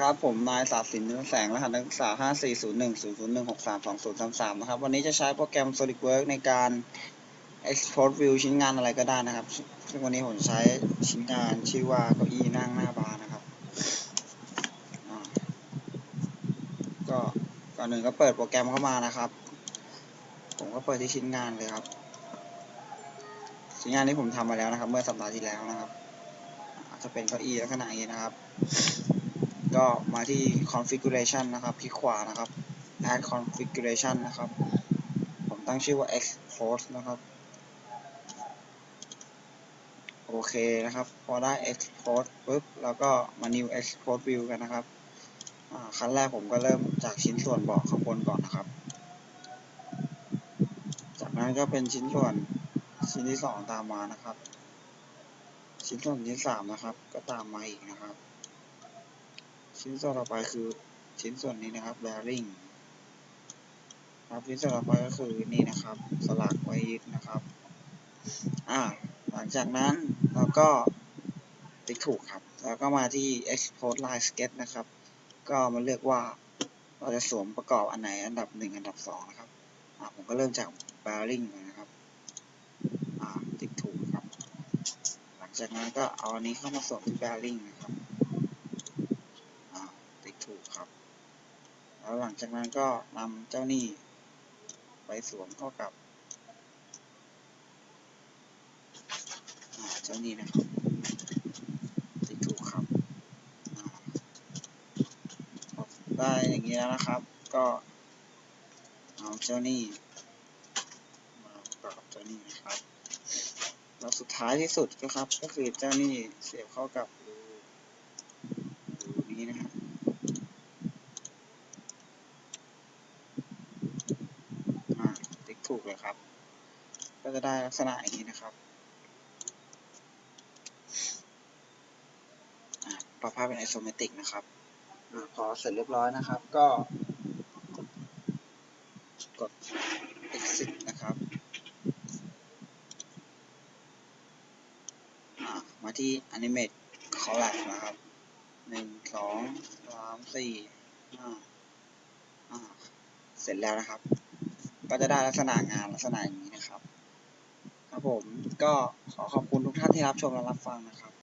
ครับผมนายศาสินเนื้อแสงรหัสนักศึกษา 540100163233 นะครับ วันนี้จะใช้โปรแกรม SolidWorks ในการ export view ชิ้นงานอะไรก็ได้นะครับ ซึ่งวันนี้ผมใช้ชิ้นงานชื่อว่าเก้าอี้นั่งหน้าบาร์นะครับ ก็ก่อนหนึ่งก็เปิดโปรแกรมเข้ามานะครับ ผมก็เปิดที่ชิ้นงานเลยครับ ชิ้นงานนี้ผมทำมาแล้วนะครับ เมื่อสัปดาห์ที่แล้วนะครับ จะเป็นเก้าอี้ลักษณะนี้นะครับ ก็มาที่ configuration นะครับ คลิกขวานะครับ add configuration นะครับ ผมตั้งชื่อว่า export นะครับ โอเคนะครับ พอได้ export ปุ๊บ แล้วก็มา new export view กันนะครับอ่าขั้นแรกผมก็เริ่มจากชิ้นส่วนเบาะข้างบนก่อนนะครับ จากนั้นก็เป็นชิ้นส่วนชิ้นที่สองตามมานะครับ ชิ้นส่วนที่สามนะครับ ก็ตามมาอีกนะครับ ชิ้นส่วนต่อไปคือชิ้นส่วนนี้นะครับ bearing ครับชิ้นส่วนต่อไปก็คือนี่นะครับ สลักไว้ยึดนะครับอ่าหลังจากนั้นเราก็ติ๊กถูกครับ แล้วก็มาที่ export line sketch นะครับ ก็มาเลือกว่าเราจะสวมประกอบอันไหนอันดับหนึ่งอันดับสองนะครับอ่าผมก็เริ่มจาก bearing ก่อนะครับอ่าติ๊กถูกครับ หลังจากนั้นก็เอาอันนี้เข้ามาสวมที่ bearing นะครับ ครับ แล้วหลังจากนั้นก็นำเจ้าหนี่ไปสวมเข้ากับเจ้าหนี่นะครับติ๊กถูกครับอ่าพอได้อย่างนี้แล้วนะครับ ก็เอาเจ้าหนี่มาประกอบเจ้าหนี่นะครับแล้วสุดท้ายที่สุดก็ครับ ก็คือเจ้าหนี่เสียบเข้ากับรูรูนี้นะครับ อ่า ติ๊ก ถูกเลยครับ ก็จะได้ลักษณะอย่างนี้นะครับปรับภาพเป็นไอโซเมตริกนะครับพอเสร็จเรียบร้อยนะครับ ก็กด exit นะครับ มาที่ animate collapse นะครับหนึ่งสองสามสี่ห้าเสร็จแล้วนะครับ ก็จะได้ลักษณะงานลักษณะอย่างนี้นะครับ ครับผมก็ขอขอบคุณทุกท่านที่รับชมและรับฟังนะครับ